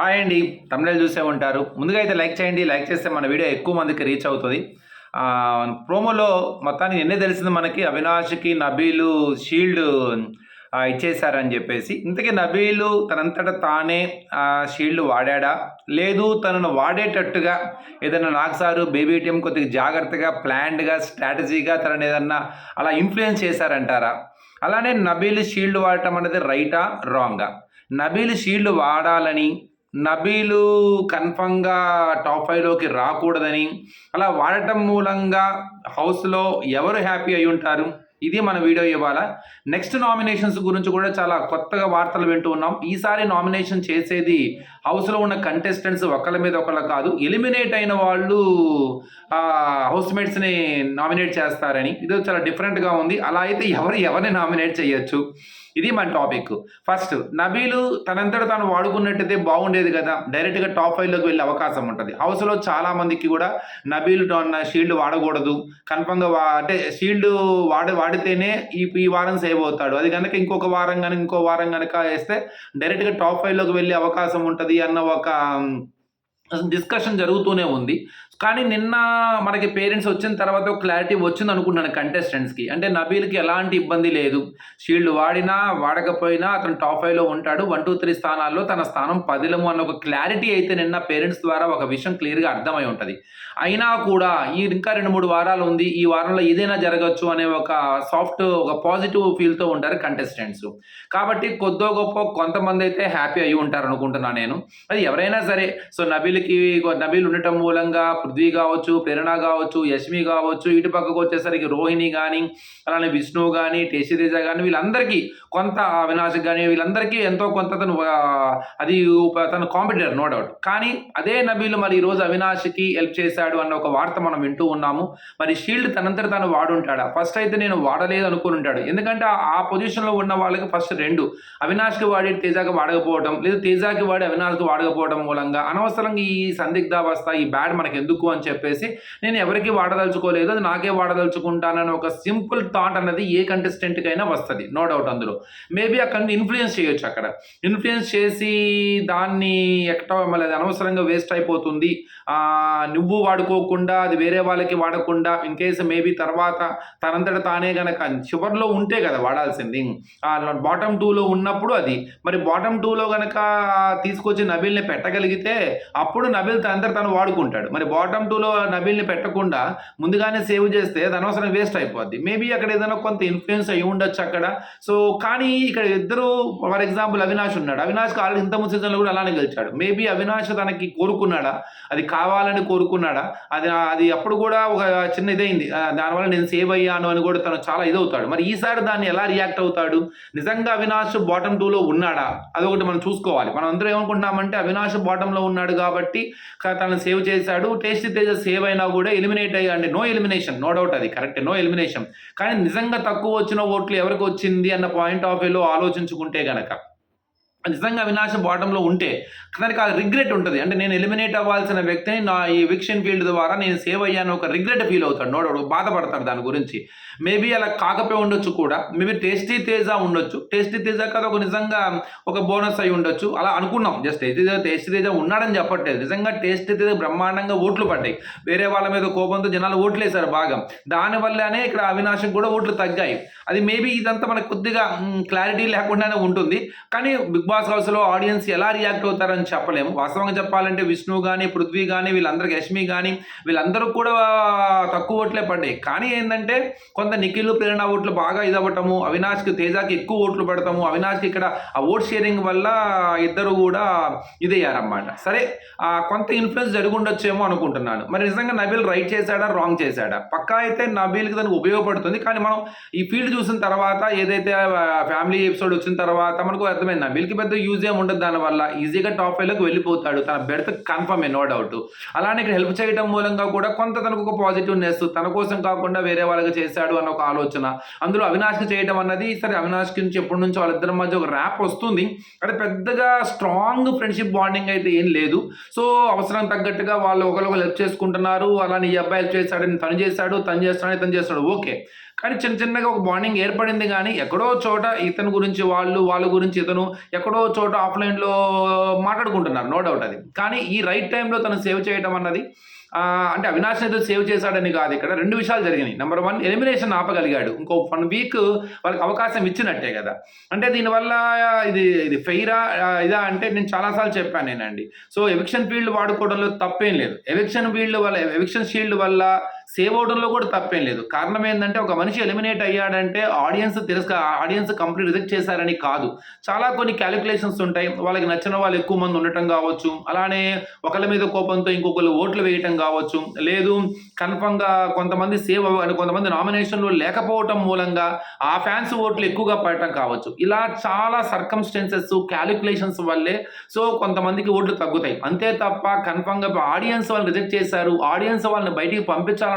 Hi అండి తమిళ చూసే ఉంటారు. ముందుగా అయితే లైక్ చేయండి లైక్ చేస్తే మన వీడియో ఎక్కువ మందికి రీచ్ అవుతుంది. ప్రోమోలో మొత్తానికి ఎన్నే తెలిసింది మనకి అవినాష్కి నబీలు షీల్డ్ ఇచ్చేశారని చెప్పేసి. ఇంతకీ నబీలు తనంతట తానే షీల్డ్ వాడాడా? లేదు తనను వాడేటట్టుగా ఏదైనా నాకు సారు బేబీ టీం కొద్దిగా జాగ్రత్తగా ప్లాన్డ్గా స్ట్రాటజీగా తనని ఏదన్నా అలా ఇన్ఫ్లుయెన్స్ చేశారంటారా? అలానే నబీలు షీల్డ్ వాడటం అనేది రైటా? రాంగా. నబీలు షీల్డ్ వాడాలని నబీలు కన్ఫర్మ్గా టాప్ ఫైవ్లోకి రాకూడదని అలా వాడటం మూలంగా హౌస్లో ఎవరు హ్యాపీ అయి ఉంటారు? ఇది మన వీడియో ఇవాళ. నెక్స్ట్ నామినేషన్స్ గురించి కూడా చాలా కొత్తగా వార్తలు వింటూ ఉన్నాం. ఈసారి నామినేషన్ చేసేది హౌస్లో ఉన్న కంటెస్టెంట్స్ ఒకళ్ళ మీద ఒకళ్ళ కాదు ఎలిమినేట్ అయిన వాళ్ళు హౌస్ మేట్స్ని నామినేట్ చేస్తారని. ఇది చాలా డిఫరెంట్గా ఉంది. అలా అయితే ఎవరు ఎవరిని నామినేట్ చేయొచ్చు? ఇది మన టాపిక్ ఫస్ట్ నబీలు తనంతట తాను వాడుకున్నట్టయితే బాగుండేది కదా? డైరెక్ట్గా టాప్ ఫైవ్లోకి వెళ్ళే అవకాశం ఉంటుంది. హౌస్లో చాలా మందికి కూడా నబీలు షీల్డ్ వాడకూడదు. కన్ఫర్మ్గా వా అంటే షీల్డ్ వాడ వాడితేనే ఈ ఈ వారం సేవ్ అవుతాడు. అది కనుక ఇంకొక వారం కనుక ఇంకో వారం కనుక వేస్తే డైరెక్ట్గా టాప్ ఫైవ్లోకి వెళ్ళే అవకాశం ఉంటుంది అన్న ఒక డిస్కషన్ జరుగుతూనే ఉంది. కానీ నిన్న మనకి పేరెంట్స్ వచ్చిన తర్వాత ఒక క్లారిటీ వచ్చింది అనుకున్నాను కంటెస్టెంట్స్కి. అంటే నబీల్కి ఎలాంటి ఇబ్బంది లేదు. షీల్డ్ వాడినా వాడకపోయినా అతను టాప్ ఫైవ్లో ఉంటాడు. వన్ టూ త్రీ స్థానాల్లో తన స్థానం పదిలము అన్న ఒక క్లారిటీ అయితే నిన్న పేరెంట్స్ ద్వారా ఒక విషయం క్లియర్గా అర్థమై ఉంటుంది. అయినా కూడా ఈ ఇంకా రెండు మూడు వారాలు ఉంది. ఈ వారంలో ఏదైనా జరగచ్చు అనే ఒక సాఫ్ట్ ఒక పాజిటివ్ ఫీల్తో ఉంటారు కంటెస్టెంట్స్. కాబట్టి కొద్దో గొప్ప కొంతమంది అయితే హ్యాపీ అయి ఉంటారు అనుకుంటున్నాను నేను. అది ఎవరైనా సరే. సో నబీల్కి నబీల్ ఉండటం మూలంగా పృథ్వీ కావచ్చు ప్రేరణ కావచ్చు యష్మి కావచ్చు ఇటు పక్కకు వచ్చేసరికి రోహిణి కానీ అలానే విష్ణు కానీ టేసిరేజ కానీ వీళ్ళందరికీ కొంత అవినాష్ కానీ వీళ్ళందరికీ ఎంతో కొంత తను అది తన కాంపిటీటర్ నో డౌట్ కానీ అదే నబీలు మరి ఈరోజు అవినాష్కి హెల్ప్ చేశాడు అన్న ఒక వార్త మనం వింటూ ఉన్నాము. మరి షీల్డ్ తనంతట తాను వాడుంటాడా? ఫస్ట్ అయితే నేను వాడలేదు అనుకుని ఉంటాడు. ఎందుకంటే ఆ- పొజిషన్లో ఉన్న వాళ్ళకి ఫస్ట్ రెండు. అవినాష్కి వాడి తేజాకి వాడకపోవడం లేదు తేజాకి వాడి అవినాష్కి వాడకపోవడం మూలంగా అనవసరంగా ఈ సందిగ్ధావస్థ ఈ బ్యాడ్ మనకి ఎందుకు అని చెప్పేసి నేను ఎవరికి వాడదలుచుకోలేదు అది నాకే వాడదలుచుకుంటానని ఒక సింపుల్ థాట్ అన్నది ఏ కంటెస్టెంట్కైనా అయినా వస్తుంది నో డౌట్ అందులో. మేబీ అక్కడ ఇన్ఫ్లుయెన్స్ చేయొచ్చు అక్కడ. ఇన్ఫ్లుయెన్స్ చేసి దాన్ని ఎక్కడ మళ్ళీ అది అనవసరంగా వేస్ట్ అయిపోతుంది. నువ్వు వాడుకోకుండా అది వేరే వాళ్ళకి వాడకుండా ఇన్ కేసు మేబీ తర్వాత తనంతట తానే గనక చివరిలో ఉంటే కదా వాడాల్సింది. బాటమ్ టూలో ఉన్నప్పుడు అది. మరి బాటమ్ టూలో గనక తీసుకొచ్చి నబిల్ని పెట్టగలిగితే అప్పుడు నబిల్ తనంతట తను వాడుకుంటాడు. మరి బాటమ్ టూలో నబీల్ని పెట్టకుండా ముందుగానే సేవ్ చేస్తే అది అనవసరం వేస్ట్ అయిపోద్ది. మేబీ అక్కడ ఏదైనా కొంత ఇన్ఫ్లుయెన్స్ అయి ఉండొచ్చు అక్కడ. సో కానీ ఇక్కడ ఇద్దరు ఫర్ ఎగ్జాంపుల్ అవినాష్ ఉన్నాడు. అవినాష్కి ఆల్రెడీ ఇంత ముందు సీజన్లో కూడా అలానే గెలిచాడు. మేబీ అవినాష్ తనకి కోరుకున్నాడా? అది కావాలని కోరుకున్నాడా? అది అది అప్పుడు కూడా ఒక చిన్న ఇదైంది. దానివల్ల నేను సేవ్ అయ్యాను అని కూడా తను చాలా ఇదవుతాడు. మరి ఈసారి దాన్ని ఎలా రియాక్ట్ అవుతాడు? నిజంగా అవినాష్ బాటమ్ టూలో ఉన్నాడా? అదొకటి మనం చూసుకోవాలి. మనం అందరూ ఏమనుకుంటున్నామంటే అవినాష్ బాటంలో ఉన్నాడు కాబట్టి తనను సేవ్ చేశాడు. టేస్ట్ తేజ సేవ్ అయినా కూడా ఎలిమినేట్ అయ్యి అంటే నో ఎలిమినేషన్. నో డౌట్ అది. కరెక్ట్. No elimination. కానీ నిజంగా తక్కువ వచ్చిన ఓట్లు ఎవరికి వచ్చింది అన్న పాయింట్ ఆఫ్ వ్యూలో ఆలోచించుకుంటే గనక నిజంగా వినాశం బాటంలో ఉంటే దానికి ఆ రిగ్రెట్ ఉంటుంది. అంటే నేను ఎలిమినేట్ అవ్వాల్సిన వ్యక్తిని నా ఈ విక్షన్ ఫీల్డ్ ద్వారా నేను సేవ్ అయ్యాను ఒక రిగ్రెట్ ఫీల్ అవుతాడు. నోడు బాధపడతాడు దాని గురించి. మేబీ అలా కాకపోయి ఉండొచ్చు కూడా. మేబీ టేస్టీ తేజ ఉండొచ్చు. టేస్టీ తేజ కాదు ఒక నిజంగా ఒక బోనస్ అయి ఉండొచ్చు. అలా అనుకున్నాం. Just tasty Teja tasty Teja ఉన్నాడని చెప్పట్లేదు. నిజంగా టేస్టీ తేజ బ్రహ్మాండంగా ఓట్లు పడ్డాయి. వేరే వాళ్ళ మీద కోపంతో జనాలు ఓట్లు వేశారు బాగా దానివల్లనే ఇక్కడ అవినాశం కూడా ఓట్లు తగ్గాయి. అది మేబీ ఇదంతా మనకు కొద్దిగా క్లారిటీ లేకుండానే ఉంటుంది. కానీ బిగ్ బాస్ హౌస్లో ఆడియన్స్ ఎలా రియాక్ట్ అవుతారని చెప్పలేము. వాస్తవంగా చెప్పాలంటే విష్ణు కానీ పృథ్వీ కానీ వీళ్ళందరికీ యష్మి కానీ వీళ్ళందరూ కూడా తక్కువ ఓట్లే పడ్డాయి. కానీ ఏంటంటే కొంత నిఖిల్ ప్రేరణ ఓట్లు బాగా ఇదవ్వటము అవినాష్కి తేజాకి ఎక్కువ ఓట్లు పెడతాము అవినాష్కి ఇక్కడ ఆ ఓట్ షేరింగ్ వల్ల ఇద్దరు కూడా ఇదయ్యారన్నమాట. సరే కొంత ఇన్ఫ్లుయెన్స్ జరిగి ఉండొచ్చేమో అనుకుంటున్నాను. మరి నిజంగా నబీల్ రైట్ చేశాడా రాంగ్ చేశాడా? పక్కా అయితే నబీల్కి దానికి ఉపయోగపడుతుంది. కానీ మనం ఈ ఫీల్డ్ చూసిన తర్వాత ఏదైతే ఫ్యామిలీ ఎపిసోడ్ వచ్చిన తర్వాత మనకు అర్థమైంది నబీల్కి పెద్ద యూజ్ ఏమి ఉండదు దానివల్ల ఈజీగా టాప్ ఫైవ్లోకి వెళ్ళిపోతాడు. తన బెర్త్ కన్ఫర్మ్ నో డౌట్ అలానే ఇక్కడ హెల్ప్ చేయడం మూలంగా కూడా కొంత తనకు ఒక పాజిటివ్నెస్ తన కోసం కాకుండా వేరే వాళ్ళకి చేశాడు అన్న ఒక ఆలోచన. అందులో అవినాష్కి చేయడం అన్నది సరే అవినాష్కి నుంచి ఎప్పటి నుంచో వాళ్ళిద్దరి మధ్య ఒక ర్యాప్ వస్తుంది. అంటే పెద్దగా స్ట్రాంగ్ ఫ్రెండ్షిప్ బాండింగ్ అయితే ఏం లేదు. సో అవసరం తగ్గట్టుగా వాళ్ళు ఒకరికొకరు హెల్ప్ చేసుకుంటున్నారు. అలానే ఈ అబ్బాయి హెల్ప్ చేశాడని తను చేశాడు తను చేస్తాడని తను చేస్తాడు. ఓకే. కానీ చిన్న చిన్నగా ఒక బాండింగ్ ఏర్పడింది కానీ ఎక్కడో చోట ఇతను గురించి వాళ్ళు వాళ్ళ గురించి ఇతను ఎక్కడో చోట ఆఫ్లైన్లో మాట్లాడుకుంటున్నారు. నో డౌట్ అది. కానీ ఈ రైట్ టైంలో తను సేవ్ చేయడం అన్నది అంటే అవినాష్ ఏదో సేవ్ చేశాడని కాదు ఇక్కడ. రెండు విషయాలు జరిగినాయి. నెంబర్ వన్ ఎలిమినేషన్ ఆపగలిగాడు. ఇంకో వన్ వీక్ వాళ్ళకి అవకాశం ఇచ్చినట్టే కదా. అంటే దీనివల్ల ఇది ఇది ఫెయిరా ఇదా అంటే నేను చాలాసార్లు చెప్పాను నేనండి. సో ఎవిక్షన్ ఫీల్డ్ వాడుకోవడంలో తప్పేం లేదు. ఎవిక్షన్ ఫీల్డ్ వల్ల ఎవిక్షన్ షీల్డ్ వల్ల సేవ్ అవడంలో కూడా తప్పేం లేదు. కారణం ఏంటంటే ఒక మనిషి ఎలిమినేట్ అయ్యాడంటే ఆడియన్స్ తిరస్క ఆడియన్స్ కంప్లీట్ రిజెక్ట్ చేశారని కాదు. చాలా కొన్ని క్యాలిక్యులేషన్స్ ఉంటాయి. వాళ్ళకి నచ్చిన వాళ్ళు ఎక్కువ మంది ఉండటం కావచ్చు. అలానే ఒకళ్ళ మీద కోపంతో ఇంకొకరు ఓట్లు వేయటం కావచ్చు. లేదు కన్ఫర్మ్గా కొంతమంది సేవ్ కొంతమంది నామినేషన్లో లేకపోవటం మూలంగా ఆ ఫ్యాన్స్ ఓట్లు ఎక్కువగా పడటం కావచ్చు. ఇలా చాలా సర్కమ్స్టెన్సెస్ క్యాలిక్యులేషన్స్ వల్లే సో కొంతమందికి ఓట్లు తగ్గుతాయి. అంతే తప్ప కన్ఫర్మ్గా ఆడియన్స్ వాళ్ళు రిజెక్ట్ చేశారు. ఆడియన్స్ వాళ్ళని బయటికి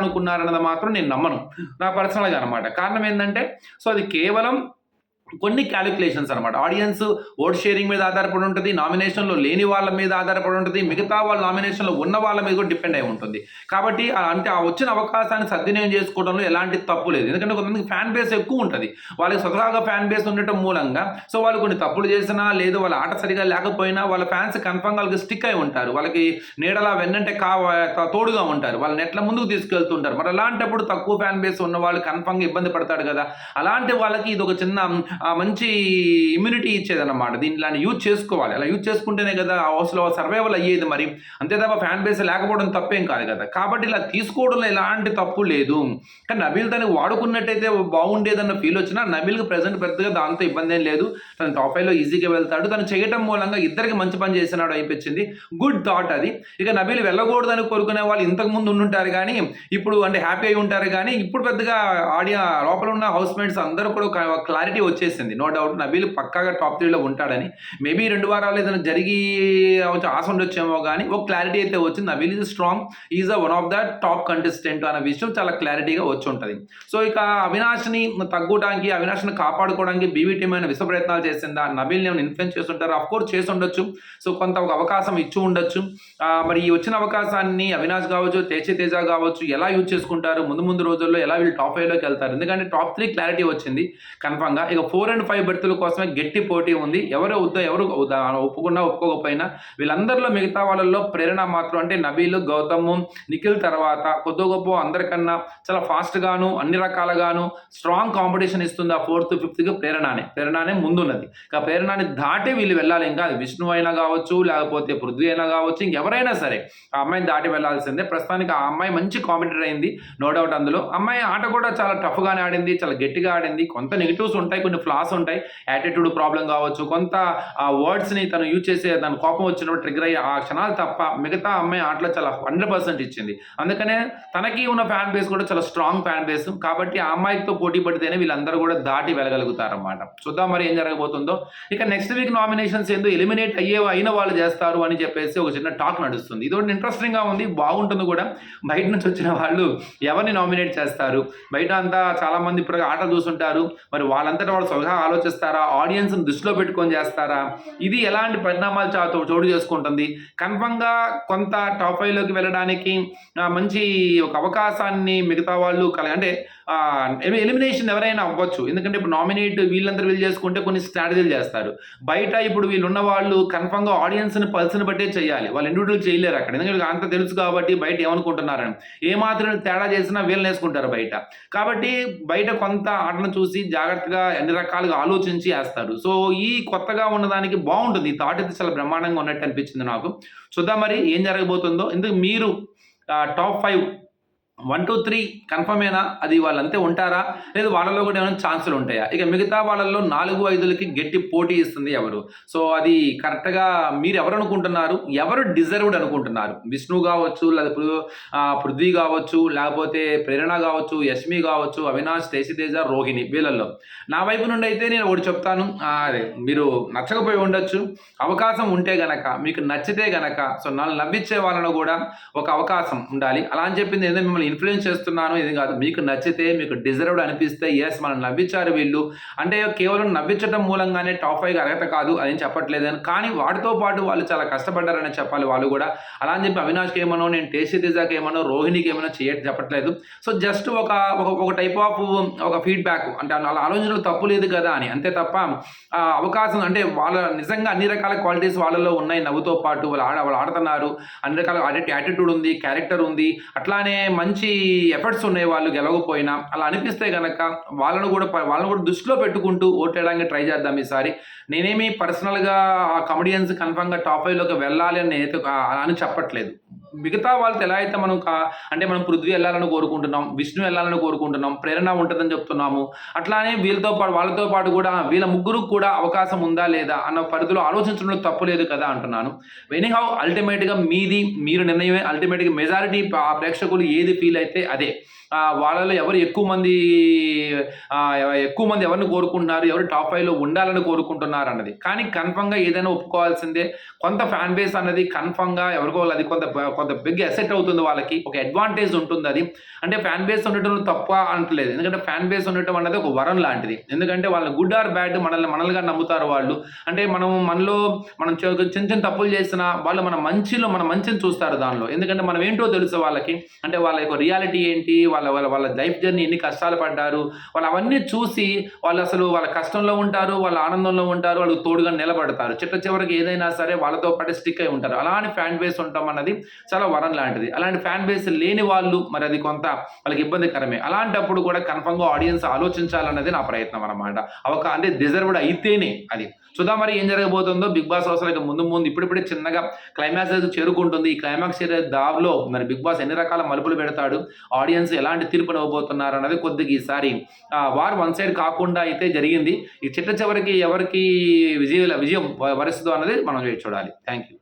అనుకున్నారన్నది మాత్రం నేను నమ్మను. నా పర్సనల్గా అనమాట. కారణం ఏంటంటే సో అది కేవలం కొన్ని క్యాలిక్యులేషన్స్ అనమాట ఆడియన్స్ ఓట్ షేరింగ్ మీద ఆధారపడి ఉంటుంది నామినేషన్లో లేని వాళ్ళ మీద ఆధారపడి ఉంటుంది మిగతా వాళ్ళ నామినేషన్లో ఉన్న వాళ్ళ మీద కూడా డిపెండ్ అయి ఉంటుంది. కాబట్టి అంటే ఆ వచ్చిన అవకాశాన్ని సద్వినియోగం చేసుకోవడంలో ఎలాంటి తప్పు లేదు. ఎందుకంటే కొంతమందికి ఫ్యాన్ బేస్ ఎక్కువ ఉంటుంది. వాళ్ళకి స్వతహాగా ఫ్యాన్ బేస్ ఉండటం మూలంగా సో వాళ్ళు కొన్ని తప్పులు చేసినా లేదు వాళ్ళ ఆట సరిగా లేకపోయినా వాళ్ళ ఫ్యాన్స్ కన్ఫర్మ్ వాళ్ళకి స్టిక్ అయి ఉంటారు. వాళ్ళకి నీడలా వెన్నంటే కా తోడుగా ఉంటారు. వాళ్ళ నెట్ల ముందుకు తీసుకెళ్తుంటారు? మరి అలాంటప్పుడు తక్కువ ఫ్యాన్ బేస్ ఉన్న వాళ్ళు కన్ఫర్మ్గా ఇబ్బంది పడతాడు కదా. అలాంటి వాళ్ళకి ఇది ఒక చిన్న మంచి ఇమ్యూనిటీ ఇచ్చేదన్నమాట. దీన్ని ఇలా యూజ్ చేసుకోవాలి. అలా యూజ్ చేసుకుంటేనే కదా ఆ హౌస్లో సర్వైవల్ అయ్యేది మరి. అంతే తప్ప ఫ్యాన్ బేస్ లేకపోవడం తప్పేం కాదు కదా. కాబట్టి ఇలా తీసుకోవడంలో ఎలాంటి తప్పు లేదు. కానీ నబీల్ తనకి వాడుకున్నట్టయితే బాగుండేదన్న ఫీల్ వచ్చినా నబీల్కి ప్రజెంట్ పెద్దగా దాంతో ఇబ్బంది ఏం లేదు. తను టాప్ ఫైవ్లో ఈజీగా వెళ్తాడు. తను చేయటం మూలంగా ఇద్దరికి మంచి పని చేసినాడు అనిపించింది. గుడ్ థాట్ అది. ఇక నబీల్ వెళ్ళకూడదని కోరుకునే వాళ్ళు ఇంతకు ముందు ఉండుంటారు కానీ ఇప్పుడు అంటే హ్యాపీ అయి ఉంటారు కానీ ఇప్పుడు పెద్దగా ఆడియా లోపల ఉన్న హౌస్ మేట్స్ అందరూ కూడా క్లారిటీ వచ్చేసి చేసింది. నో డౌట్ నబీల్ పక్కాగా టాప్ త్రీలో ఉంటాడని. మేబీ రెండు వారాలు ఏదైనా జరిగి కొంచెం ఆశ ఉండొచ్చేమో కానీ ఒక క్లారిటీ అయితే వచ్చింది. Nabeel is strong is a one of the top contestant అనే విషయం చాలా క్లారిటీగా వచ్చి ఉంటుంది. సో ఇక అవినాష్ని తగ్గుటానికి అవినాష్ని కాపాడుకోవడానికి బీవీ టీం అయిన విశ్వ ప్రయత్నాలు చేసిందా? నబీల్ని ఏమైనా ఇన్ఫ్లుయెన్స్ చేస్తుంటారు? అఫ్ కోర్స్ చేసి ఉండొచ్చు. సో కొంత ఒక అవకాశం ఇచ్చి ఉండొచ్చు. మరి ఈ వచ్చిన అవకాశాన్ని అవినాష్ కావచ్చు తేజ తేజ కావచ్చు ఎలా యూజ్ చేసుకుంటారు? ముందు ముందు రోజుల్లో ఎలా వీళ్ళు టాప్ ఫైవ్లోకి వెళ్తారు? ఎందుకంటే టాప్ త్రీ క్లారిటీ వచ్చింది. కన్ఫామ్గా ఇక ఫోర్ అండ్ ఫైవ్ బెర్తుల కోసమే గట్టి పోటీ ఉంది. ఎవరు వద్ద ఎవరు ఒప్పుకున్నా ఒప్పుకోకపోయినా వీళ్ళందరిలో మిగతా వాళ్ళల్లో ప్రేరణ మాత్రం అంటే నబీలు గౌతమ్ నిఖిల్ తర్వాత కొద్ది గొప్ప అందరికన్నా చాలా ఫాస్ట్ గాను అన్ని రకాలుగాను స్ట్రాంగ్ కాంపిటీషన్ ఇస్తుంది ఆ ఫోర్త్ ఫిఫ్త్కి ప్రేరణనే. ప్రేరణనే ముందున్నది. ఇక ప్రేరణని దాటి వీళ్ళు వెళ్ళాలి. ఇంకా అది విష్ణు అయినా కావచ్చు లేకపోతే పృథ్వీ అయినా కావచ్చు ఇంకెవరైనా సరే ఆ అమ్మాయిని దాటి వెళ్ళాల్సిందే. ప్రస్తుతానికి ఆ అమ్మాయి మంచి కాంపిటేటర్ అయింది. నో డౌట్ అందులో. అమ్మాయి ఆట కూడా చాలా టఫ్గానే ఆడింది చాలా గట్టిగా ఆడింది. కొంత నెగిటివ్స్ ఉంటాయి కొన్ని ఫ్లాస్ ఉంటాయి. యాటిట్యూడ్ ప్రాబ్లం కావచ్చు. కొంత ఆ వర్డ్స్ని తను యూజ్ చేసే తన కోపం వచ్చినప్పుడు ట్రిగర్ అయ్యే ఆ క్షణాలు తప్ప మిగతా అమ్మాయి ఆటలో చాలా హండ్రెడ్ పర్సెంట్ ఇచ్చింది. అందుకనే తనకి ఉన్న ఫ్యాన్ బేస్ కూడా చాలా స్ట్రాంగ్ ఫ్యాన్ బేస్ కాబట్టి ఆ అమ్మాయితో పోటీ పడితేనే వీళ్ళందరూ కూడా దాటి వెళ్ళగలుగుతారన్నమాట. చూద్దాం మరి ఏం జరగబోతుందో. ఇక నెక్స్ట్ వీక్ నామినేషన్స్ ఏందో ఎలిమినేట్ అయ్యే అయిన వాళ్ళు చేస్తారు అని చెప్పేసి ఒక చిన్న టాక్ నడుస్తుంది. ఇది ఒకటి ఇంట్రెస్టింగ్గా ఉంది బాగుంటుంది కూడా. బయట నుంచి వచ్చిన వాళ్ళు ఎవరిని నామినేట్ చేస్తారు? బయట అంతా చాలా మంది ఇప్పుడు ఆట చూసుంటారు మరి వాళ్ళంతటా వాళ్ళు సలహా ఆలోచిస్తారా? ఆడియన్స్ని దృష్టిలో పెట్టుకొని చేస్తారా? ఇది ఎలాంటి పరిణామాలు చా- చోటు చేసుకుంటుంది? కన్ఫర్మ్గా కొంత టాప్ ఫైవ్లోకి వెళ్ళడానికి మంచి ఒక అవకాశాన్ని మిగతా వాళ్ళు కల అంటే ఎలిమినేషన్ ఎవరైనా అవ్వచ్చు. ఎందుకంటే ఇప్పుడు నామినేట్ వీళ్ళందరూ వీళ్ళు చేసుకుంటే కొన్ని స్ట్రాటజీలు చేస్తారు. బయట ఇప్పుడు వీళ్ళు ఉన్న వాళ్ళు కన్ఫర్మ్గా ఆడియన్స్ని పల్స్ని బట్టే చేయాలి. వాళ్ళు ఇండివిజువల్ చేయలేరు అక్కడ. ఎందుకంటే అంత తెలుసు కాబట్టి బయట ఏమనుకుంటున్నారని ఏ తేడా చేసినా వీళ్ళని వేసుకుంటారు బయట. కాబట్టి బయట కొంత ఆటను చూసి జాగ్రత్తగా అన్ని రకాలుగా ఆలోచించి వేస్తారు. సో ఈ కొత్తగా ఉన్నదానికి బాగుంటుంది. ఈ థాట్ అయితే చాలా బ్రహ్మాండంగా ఉన్నట్టు అనిపించింది నాకు. చూద్దాం మరి ఏం జరగబోతుందో. ఎందుకు మీరు top five one two three కన్ఫర్మేనా అది వాళ్ళంతే ఉంటారా? లేదు వాళ్ళలో కూడా ఏమైనా ఛాన్సులు ఉంటాయా? ఇక మిగతా వాళ్ళల్లో నాలుగు ఐదులకి గట్టి పోటీ ఇస్తుంది ఎవరు. సో అది కరెక్ట్గా మీరు ఎవరు అనుకుంటున్నారు? ఎవరు డిజర్వ్డ్ అనుకుంటున్నారు? విష్ణు కావచ్చు లేదా పృథ్వీ కావచ్చు లేకపోతే ప్రేరణ కావచ్చు యష్మి కావచ్చు అవినాష్ తేజ రోహిణి వీళ్ళల్లో. నా వైపు నుండి అయితే నేను ఒకటి చెప్తాను. అదే మీరు నచ్చకపోయి ఉండొచ్చు. అవకాశం ఉంటే గనక మీకు నచ్చితే గనక సో నన్ను నవ్వించే వాళ్ళను కూడా ఒక అవకాశం ఉండాలి. అలా అని చెప్పింది ఏదో మిమ్మల్ని మిమ్మల్ని ఇన్ఫ్లుయెన్స్ చేస్తున్నాను. ఇది కాదు మీకు నచ్చితే మీకు డిజర్వ్డ్ అనిపిస్తే ఎస్ మనం నవ్వించారు వీళ్ళు. అంటే కేవలం నవ్వించడం మూలంగానే టాప్ ఫైవ్ అర్హత కాదు అని చెప్పట్లేదని కానీ వాటితో పాటు వాళ్ళు చాలా కష్టపడ్డారని చెప్పాలి వాళ్ళు కూడా. అలా అని చెప్పి అవినాష్కి ఏమనో నేను టేస్టీ దిజాకి ఏమనో రోహిణికి ఏమైనా చేయ చెప్పట్లేదు. సో జస్ట్ ఒక ఒక టైప్ ఆఫ్ ఒక ఫీడ్బ్యాక్ అంటే వాళ్ళ ఆలోచనలు తప్పు లేదు కదా అని. అంతే తప్ప అవకాశం అంటే వాళ్ళ నిజంగా అన్ని రకాల క్వాలిటీస్ వాళ్ళలో ఉన్నాయి. నవ్వుతో పాటు వాళ్ళు ఆడ వాళ్ళు ఆడుతున్నారు. అన్ని రకాల యాటిట్యూడ్ ఉంది క్యారెక్టర్ ఉంది. అట్లానే మంచి మంచి ఎఫర్ట్స్ ఉన్నాయి వాళ్ళు గెలవకపోయినా. అలా అనిపిస్తే కనుక వాళ్ళను కూడా వాళ్ళని కూడా దృష్టిలో పెట్టుకుంటూ ఓటేయడానికి ట్రై చేద్దాం ఈసారి. నేనేమి పర్సనల్గా ఆ కమెడియన్స్ కన్ఫామ్గా టాప్ ఫైవ్లోకి వెళ్ళాలి అని నేనైతే అలా అని చెప్పట్లేదు. మిగతా వాళ్ళతో ఎలా అయితే మనం కా- అంటే మనం పృథ్వీ వెళ్ళాలని కోరుకుంటున్నాం విష్ణు వెళ్ళాలని కోరుకుంటున్నాం ప్రేరణ ఉంటుందని చెప్తున్నాము అట్లానే వీళ్ళతో పాటు వాళ్ళతో పాటు కూడా వీళ్ళ ముగ్గురు కూడా అవకాశం ఉందా లేదా అన్న పరిధిలో ఆలోచించడంలో తప్పు లేదు కదా అంటున్నాను. ఎనీహౌ అల్టిమేట్గా మీది మీరు నిర్ణయమే అల్టిమేట్గా మెజారిటీ ప్రేక్షకులు ఏది ఫీల్ అయితే అదే. వాళ్ళలో ఎవరు ఎక్కువ మంది ఎక్కువ మంది ఎవరిని కోరుకుంటున్నారు ఎవరు టాప్ ఫైవ్లో ఉండాలని కోరుకుంటున్నారు అన్నది. కానీ కన్ఫర్మ్గా ఏదైనా ఒప్పుకోవాల్సిందే. కొంత ఫ్యాన్ బేస్ అన్నది కన్ఫర్మ్గా ఎవరికో అది కొంత కొంత బిగ్ ఎసెట్ అవుతుంది వాళ్ళకి. ఒక అడ్వాంటేజ్ ఉంటుంది అది. అంటే ఫ్యాన్ బేస్ ఉండటం తప్ప అనట్లేదు ఎందుకంటే ఫ్యాన్ బేస్ ఉండటం అన్నది ఒక వరం లాంటిది. ఎందుకంటే వాళ్ళు గుడ్ ఆర్ బ్యాడ్ మనల్ని మనల్గా నమ్ముతారు వాళ్ళు. అంటే మనం మనలో మనం చిన్న చిన్న తప్పులు చేసినా వాళ్ళు మన మంచిలో మన మంచిని చూస్తారు దానిలో. ఎందుకంటే మనం ఏంటో తెలుసు వాళ్ళకి. అంటే వాళ్ళ యొక్క రియాలిటీ ఏంటి వాళ్ళ వాళ్ళ వాళ్ళ లైఫ్ జర్నీ ఎన్ని కష్టాలు పడ్డారు వాళ్ళు అవన్నీ చూసి వాళ్ళు అసలు వాళ్ళ కష్టంలో ఉంటారు వాళ్ళ ఆనందంలో ఉంటారు వాళ్ళు తోడుగా నిలబడతారు. చిట్ట చివరికి ఏదైనా సరే వాళ్ళతో పాటు స్టిక్ అయి ఉంటారు. అలాంటి ఫ్యాన్ బేస్ ఉంటాం అన్నది చాలా వరం లాంటిది. అలాంటి ఫ్యాన్ బేస్ లేని వాళ్ళు మరి అది కొంత వాళ్ళకి ఇబ్బందికరమే. అలాంటప్పుడు కూడా కన్ఫర్మ్గా ఆడియన్స్ ఆలోచించాలన్నది నా ప్రయత్నం అనమాట ఒక అంటే డిజర్వ్డ్ అయితేనే అది. చూద్దాం మరి ఏం జరగబోతుందో. బిగ్ బాస్ అవసరం ముందు ముందు ఇప్పుడిప్పుడే చిన్నగా క్లైమాక్స్ అయితే చేరుకుంటుంది. ఈ క్లైమాక్స్ చేరే దారిలో మరి బిగ్ బాస్ ఎన్ని రకాల మలుపులు పెడతాడు ఆడియన్స్ ఎలాంటి తీర్పును ఇవ్వబోతున్నారు అన్నది కొద్దిగా ఈసారి వార్ వన్ సైడ్ కాకుండా అయితే జరిగింది. ఈ చిట్ట చివరికి ఎవరికి విజయ విజయం వరిస్తుందో అన్నది మనం చూడాలి. Thank you